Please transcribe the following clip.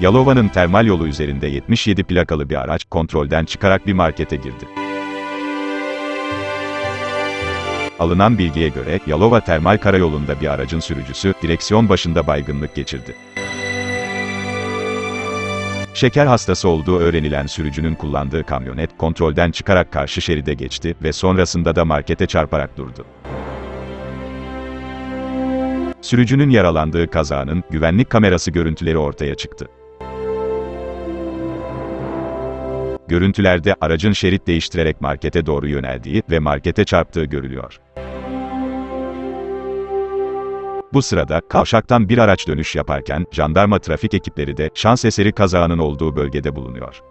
Yalova'nın termal yolu üzerinde 77 plakalı bir araç kontrolden çıkarak bir markete girdi. Alınan bilgiye göre, Yalova Termal Karayolu'nda bir aracın sürücüsü, direksiyon başında baygınlık geçirdi. Şeker hastası olduğu öğrenilen sürücünün kullandığı kamyonet, kontrolden çıkarak karşı şeride geçti ve sonrasında da markete çarparak durdu. Sürücünün yaralandığı kazanın, güvenlik kamerası görüntüleri ortaya çıktı. Görüntülerde aracın şerit değiştirerek markete doğru yöneldiği ve markete çarptığı görülüyor. Bu sırada, kavşaktan bir araç dönüş yaparken, jandarma trafik ekipleri de, şans eseri kazanın olduğu bölgede bulunuyor.